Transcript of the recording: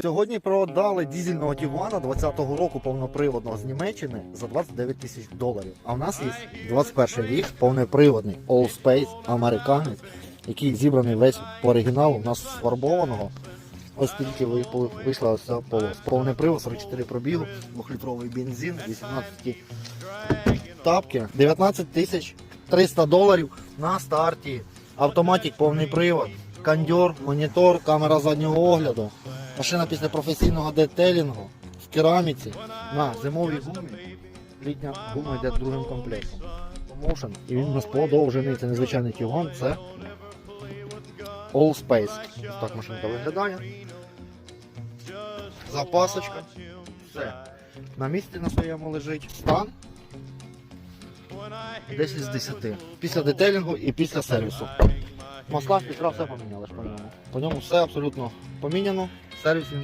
Сьогодні продали дізельного Тігуана 20-го року повноприводного з Німеччини за 29 тисяч доларів. А в нас є 21 рік повноприводний All Space американець, який зібраний весь по оригіналу. У нас сфарбованого. Ось тільки ви- вийшла ось ця полос. Повний привод, 44 пробігу, 2-літровий бензин, 18 тапки, 19 тисяч 300 доларів на старті. Автоматик, повний привод, кондьор, монітор, камера заднього огляду. Машина після професійного детелінгу в кераміці на зимовій гумі. Літня гума йде другим комплектом. Motion. І він у нас подовжений. Це незвичайний тігон, це All Space. Так машинка виглядає. Запасочка. Все. На місці на своєму лежить. Стан 10 з 10. Після детелінгу і після сервісу. Масла, фільтра, все поміняли. По ньому все абсолютно поміняно. Сервіс він